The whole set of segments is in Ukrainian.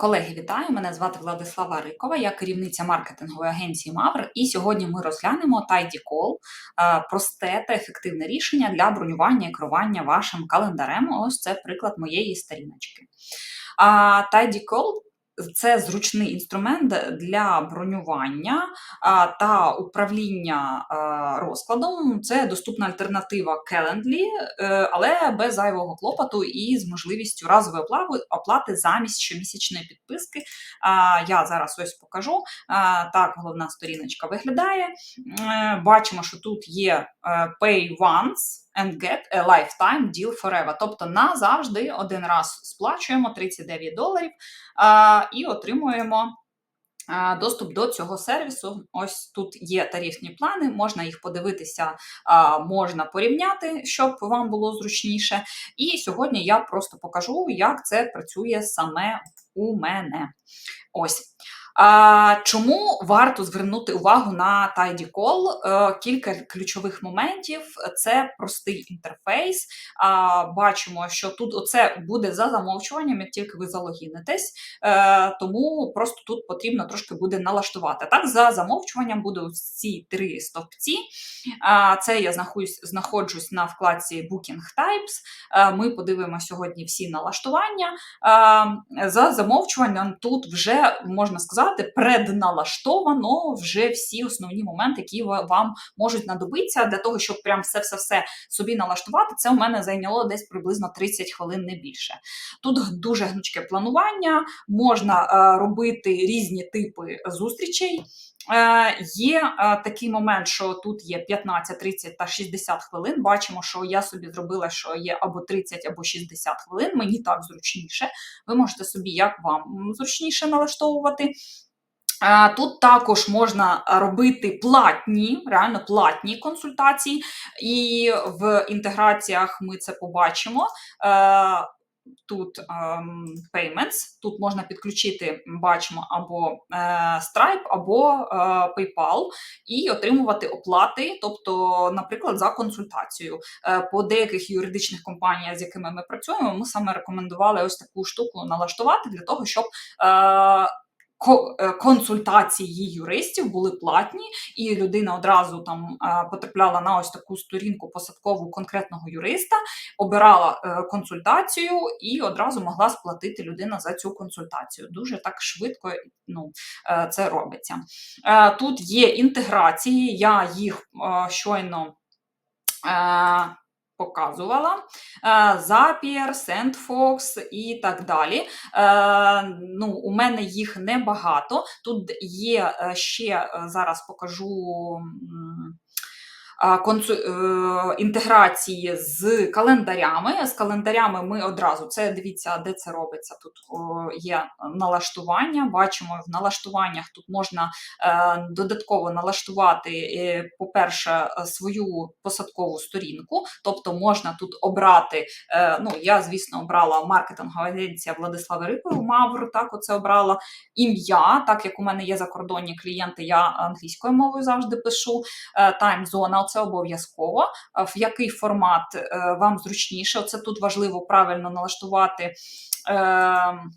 Колеги, вітаю! Мене звати Владислава Рикова, я керівниця маркетингової агенції Мавр. І сьогодні ми розглянемо Tidy Call – просте та ефективне рішення для бронювання і керування вашим календарем. Ось це приклад моєї сторіночки. Tidy Call це зручний інструмент для бронювання та управління розкладом. Це доступна альтернатива Calendly, е, але без зайвого клопоту і з можливістю разової оплати замість щомісячної підписки. Я зараз ось покажу. Так, головна сторіночка виглядає. Е, бачимо, що тут є е, Pay Once and get a lifetime deal forever. Тобто назавжди один раз сплачуємо 39 доларів і отримуємо. Доступ до цього сервісу. Ось тут є тарифні плани, можна їх подивитися, можна порівняти, щоб вам було зручніше. І сьогодні я просто покажу, як це працює саме у мене. Ось. А, Чому варто звернути увагу на Tidy Call? Е, кілька ключових моментів. Це простий інтерфейс. А, Бачимо, що тут оце буде за замовчуванням, як тільки ви залогінитесь, е, тому просто тут потрібно трошки буде налаштувати. Так, за замовчуванням буде ці три стовпці. А, Це я знаходжусь, знаходжусь на вкладці Booking Types. А, Ми подивимося сьогодні всі налаштування. За замовчуванням тут вже можна сказати сказати, предналаштовано вже всі основні моменти, які вам можуть надобитися для того, щоб прям все-все-все собі налаштувати. Це у мене зайняло десь приблизно 30 хвилин не більше. Тут дуже гнучке планування, можна е, робити різні типи зустрічей. Е, Є е, такий момент, що тут є 15, 30 та 60 хвилин. Бачимо, що я собі зробила, що є або 30, або 60 хвилин. Мені так зручніше. Ви можете собі, як вам зручніше налаштовувати. Е, тут також можна робити платні, реально платні консультації, і в інтеграціях ми це побачимо. Е, тут um, Payments, тут можна підключити, бачимо, або uh, Stripe, або uh, PayPal, і отримувати оплати, тобто, наприклад, за консультацію. Uh, по деяких юридичних компаніях, з якими ми працюємо, ми саме рекомендували ось таку штуку налаштувати для того, щоб. Е, консультації юристів були платні, і людина одразу там е, потрапляла на ось таку сторінку посадкову конкретного юриста, обирала е, консультацію і одразу могла сплатити людина за цю консультацію. Дуже так швидко ну, це робиться. Тут є інтеграції, я їх щойно показувала. Запір, Zapier, SendFox і так далі. Е, ну, У мене їх небагато. Тут є е, ще, зараз покажу інтеграції з календарями. З календарями ми одразу це дивіться, де це робиться. Тут є налаштування. Бачимо, в налаштуваннях тут можна е, додатково налаштувати, е, по-перше, свою посадкову сторінку, тобто можна тут обрати. Е, ну, Я, звісно, обрала маркетингова агенція Владислава Рипова, Мавр, так, оце обрала ім'я, так як у мене є закордонні клієнти, я англійською мовою завжди пишу. Таймзона це обов'язково. В який формат е, вам зручніше? Оце тут важливо правильно налаштувати. Ем,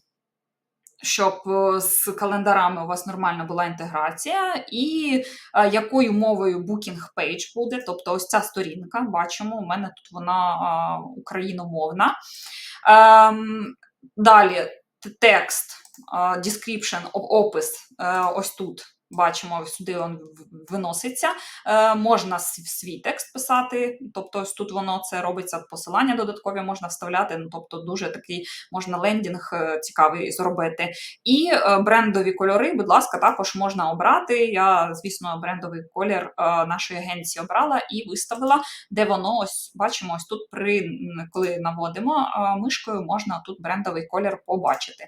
щоб е, з календарами у вас нормально була інтеграція, і е, якою мовою Booking Page буде, тобто ось ця сторінка, бачимо, у мене тут вона україномовна. Ем, далі текст, description, опис, ось тут Бачимо, сюди він виноситься. Е, Можна свій текст писати, тобто тут воно це робиться, посилання додаткові можна вставляти, ну, тобто дуже такий можна лендінг е, цікавий зробити. І е, брендові кольори, будь ласка, також можна обрати. Я, звісно, брендовий колір нашої агенції обрала і виставила, де воно ось бачимо, ось тут, при коли наводимо мишкою, можна тут брендовий колір побачити.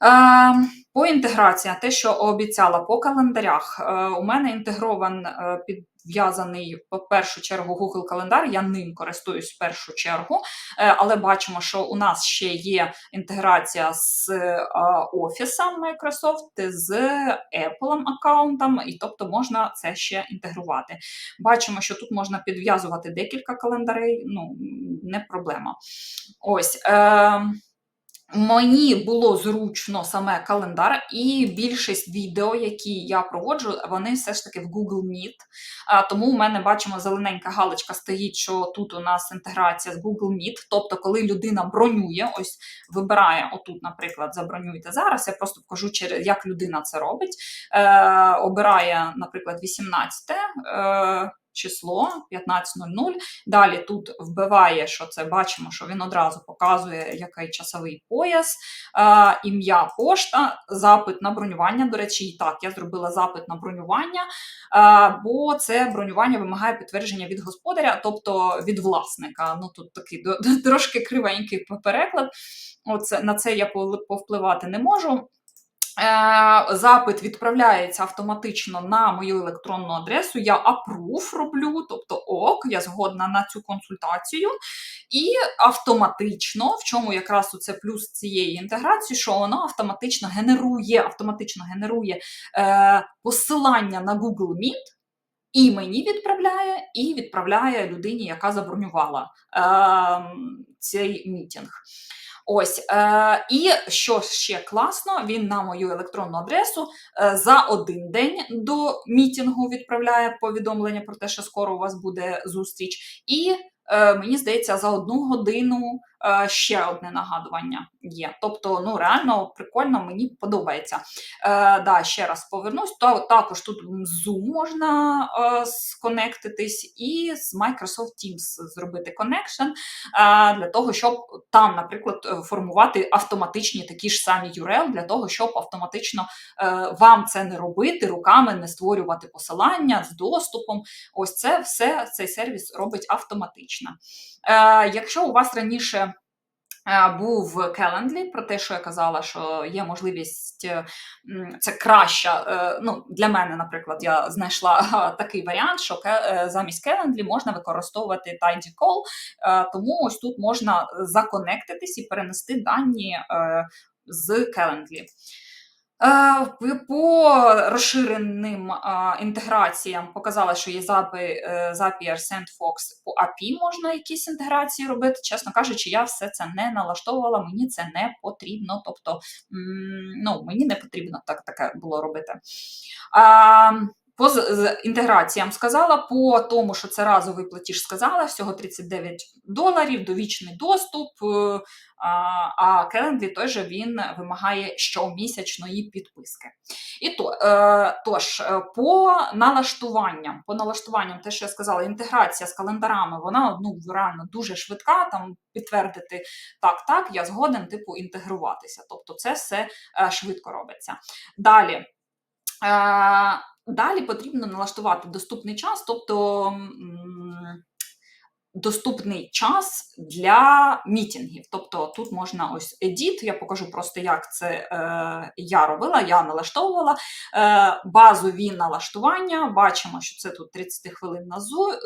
Ем, по інтеграції, те, що обіцяла по календарях, е, у мене інтегрован е, підв'язаний по першу чергу Google календар. Я ним користуюсь в першу чергу, е, але бачимо, що у нас ще є інтеграція з офісом Microsoft, з Apple аккаунтом, і тобто можна це ще інтегрувати. Бачимо, що тут можна підв'язувати декілька календарей, ну не проблема. Ось. Мені було зручно саме календар, і більшість відео, які я проводжу, вони все ж таки в Google Meet. Тому у мене бачимо зелененька галочка стоїть, що тут у нас інтеграція з Google Meet. Тобто, коли людина бронює, ось вибирає отут, наприклад, забронюйте зараз. Я просто покажу, як людина це робить. Е, Обирає, наприклад, 18. Е, число 15.00. Далі тут вбиває, що це бачимо, що він одразу показує, який часовий пояс, е, ім'я пошта, запит на бронювання. До речі, і так, я зробила запит на бронювання, е, бо це бронювання вимагає підтвердження від господаря, тобто від власника. Ну Тут такий трошки кривенький переклад. Оце, На це я повпливати не можу. Е, запит відправляється автоматично на мою електронну адресу. Я approve роблю, тобто ок, я згодна на цю консультацію. І автоматично, в чому якраз це плюс цієї інтеграції, що воно автоматично генерує автоматично генерує е, посилання на Google Meet. І мені відправляє, і відправляє людині, яка забронювала е, цей мітінг. Ось е, і що ще класно, він на мою електронну адресу е, за один день до мітінгу відправляє повідомлення про те, що скоро у вас буде зустріч, і е, мені здається, за одну годину Е, ще одне нагадування є. Тобто, ну реально прикольно, мені подобається. Е, да, Ще раз повернусь. То, також тут Zoom можна е, сконектитись, і з Microsoft Teams зробити connection е, для того, щоб там, наприклад, формувати автоматичні такі ж самі URL, для того, щоб автоматично е, вам це не робити, руками не створювати посилання з доступом. Ось це все цей сервіс робить автоматично. Е, Якщо у вас раніше був Calendly, про те, що я казала, що є можливість е, це краща. Е, ну, Для мене, наприклад, я знайшла такий варіант, що замість Calendly можна використовувати TidyCall, тому ось тут можна законектитись і перенести дані з Calendly. Е, по розширеним інтеграціям показала, що є Zapier, SendFox, по API можна якісь інтеграції робити. Чесно кажучи, я все це не налаштовувала, мені це не потрібно. Тобто, ну, мені не потрібно так таке було робити. По інтеграціям сказала, по тому, що це разовий платіж, сказала, всього 39 доларів, довічний доступ. Е, а Calendly той же він вимагає щомісячної підписки. І то, е, тож, е, по налаштуванням, по налаштуванням, те, що я сказала, інтеграція з календарами, вона ну, реально дуже швидка. Там підтвердити так, так, я згоден, типу, інтегруватися. Тобто, це все швидко робиться. Далі. Далі потрібно налаштувати доступний час, тобто доступний час для мітінгів. Тобто тут можна ось edit, я покажу просто, як це е, я робила, я налаштовувала е, базові налаштування. Бачимо, що це тут 30 хвилин на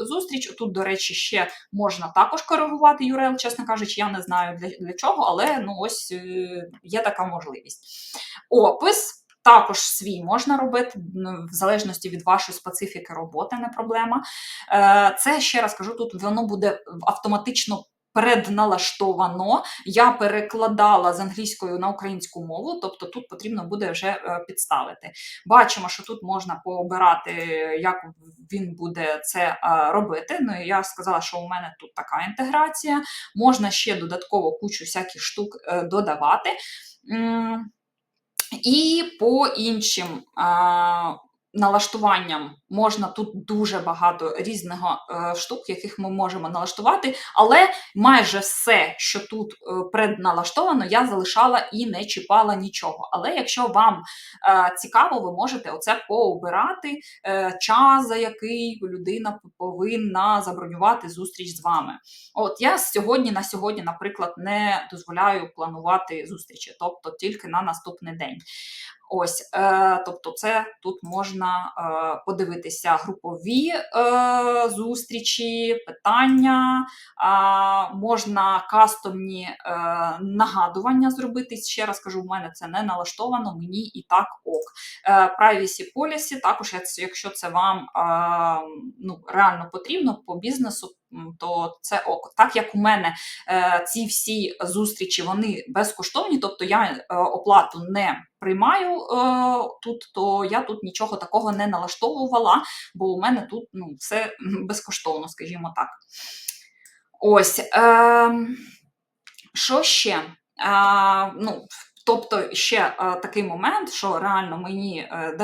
зустріч. Тут, до речі, ще можна також коригувати URL, чесно кажучи, я не знаю для, для чого, але ну ось е, є така можливість. Опис. Також свій можна робити, в залежності від вашої специфіки роботи, не проблема. Е, це ще раз кажу, тут воно буде автоматично. Предналаштовано, я перекладала з англійської на українську мову, тобто тут потрібно буде вже е, підставити. Бачимо, що тут можна пообирати, як він буде це е, робити. Ну я сказала, що у мене тут така інтеграція. Можна ще додатково кучу всяких штук додавати. І по іншим налаштуванням можна тут дуже багато різного е, штук, яких ми можемо налаштувати, але майже все, що тут е, предналаштовано, я залишала і не чіпала нічого. Але якщо вам е, цікаво, ви можете оце пообирати е, час, за який людина повинна забронювати зустріч з вами. От я сьогодні на сьогодні, наприклад, не дозволяю планувати зустрічі, тобто тільки на наступний день. Ось, е, тобто, це тут можна е, подивитися групові е, зустрічі, питання, е, можна кастомні е, нагадування зробити. Ще раз кажу, в мене це не налаштовано, мені і так ок. Е, Privacy Policy, також, якщо це вам е, ну, реально потрібно по бізнесу то це ок. Так як у мене е, ці всі зустрічі вони безкоштовні, тобто я е, оплату не приймаю е, тут, то я тут нічого такого не налаштовувала, бо у мене тут ну, все безкоштовно, скажімо так. Ось. Е, що ще? Ну, тобто ще такий момент, що реально мені м,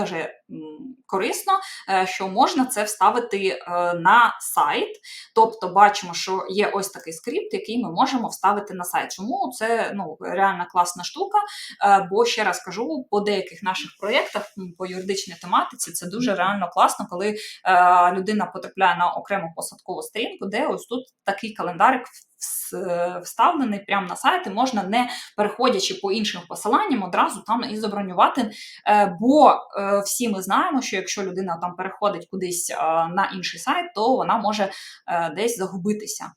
корисно, е, що можна це вставити е, на сайт. Тобто бачимо, що є ось такий скрипт, який ми можемо вставити на сайт. Чому це ну, реально класна штука? Е, бо ще раз кажу, по деяких наших проєктах по юридичній тематиці це дуже реально класно, коли людина потрапляє на окрему посадкову сторінку, де ось тут такий календарик вставлений прямо на сайт, і можна не переходячи по іншим посиланням, одразу там і забронювати. Бо всі ми знаємо, що якщо людина там переходить кудись е, на інший сайт, то вона може е, десь загубитися.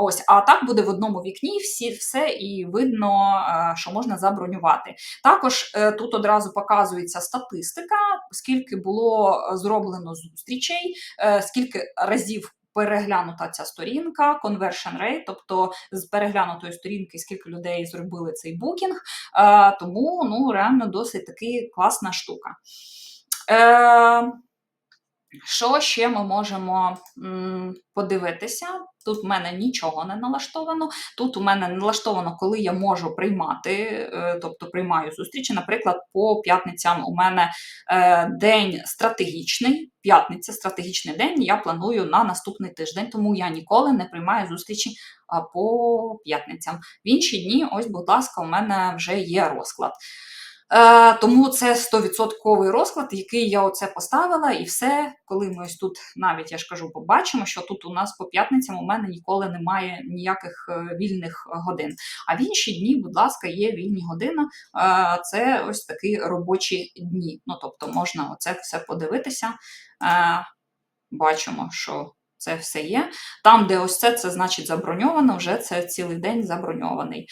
Ось, а так буде в одному вікні всі, все і видно, е, що можна забронювати. Також тут одразу показується статистика, скільки було зроблено зустрічей, скільки разів переглянута ця сторінка, conversion rate, тобто з переглянутої сторінки, скільки людей зробили цей букінг. Тому ну, реально досить таки класна штука. Е, що ще ми можемо подивитися? Тут в мене нічого не налаштовано. Тут у мене налаштовано, коли я можу приймати, е, тобто приймаю зустрічі. Наприклад, по п'ятницям у мене е, день стратегічний. П'ятниця, стратегічний день. Я планую на наступний тиждень, тому я ніколи не приймаю зустрічі по п'ятницям. В інші дні, ось, будь ласка, у мене вже є розклад. Е, тому це 100% розклад, який я оце поставила, і все, коли ми ось тут навіть я ж кажу, побачимо, що тут у нас по п'ятницям у мене ніколи немає ніяких е, вільних годин. А в інші дні, будь ласка, є вільні години. Е, це ось такі робочі дні. Ну тобто можна оце все подивитися. Бачимо, що. Це все є. Там, де ось це, це значить заброньовано, вже це цілий день заброньований.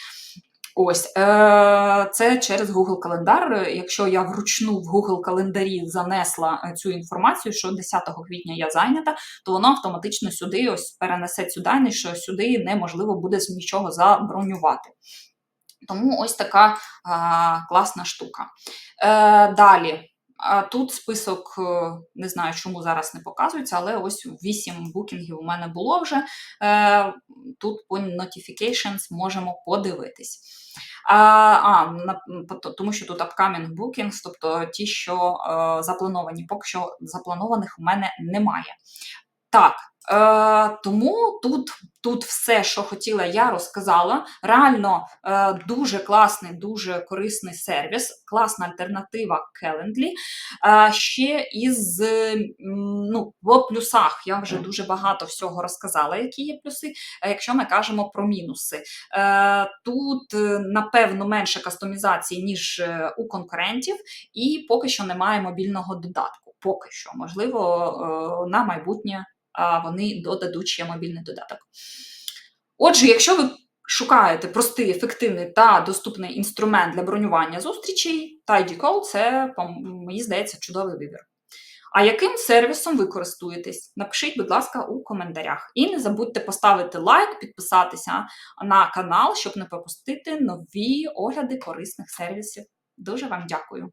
Ось е, це через Google календар. Якщо я вручну в Google календарі занесла е, цю інформацію, що 10 квітня я зайнята, то воно автоматично сюди ось перенесе цю дані, що сюди неможливо буде нічого забронювати. Тому ось така класна штука. Е, Далі. А Тут список, е, не знаю, чому зараз не показується, але ось 8 букінгів у мене було вже. Е, Тут по notifications можемо подивитись. А, а, Тому що тут upcoming bookings, тобто ті, що е, заплановані, поки що запланованих у мене немає. Так, е, тому тут тут все, що хотіла, я розказала. Реально е, дуже класний, дуже корисний сервіс, класна альтернатива Calendly. Е, ще із ну, в плюсах я вже дуже багато всього розказала, які є плюси. Якщо ми кажемо про мінуси, е, тут, е, напевно, менше кастомізації, ніж е, у конкурентів, і поки що немає мобільного додатку. Поки що, можливо, е, на майбутнє вони додадуть ще мобільний додаток. Отже, якщо ви шукаєте простий, ефективний та доступний інструмент для бронювання зустрічей, TidyCall – це, мені здається, чудовий вибір. А яким сервісом ви користуєтесь? Напишіть, будь ласка, у коментарях. І не забудьте поставити лайк, підписатися на канал, щоб не пропустити нові огляди корисних сервісів. Дуже вам дякую!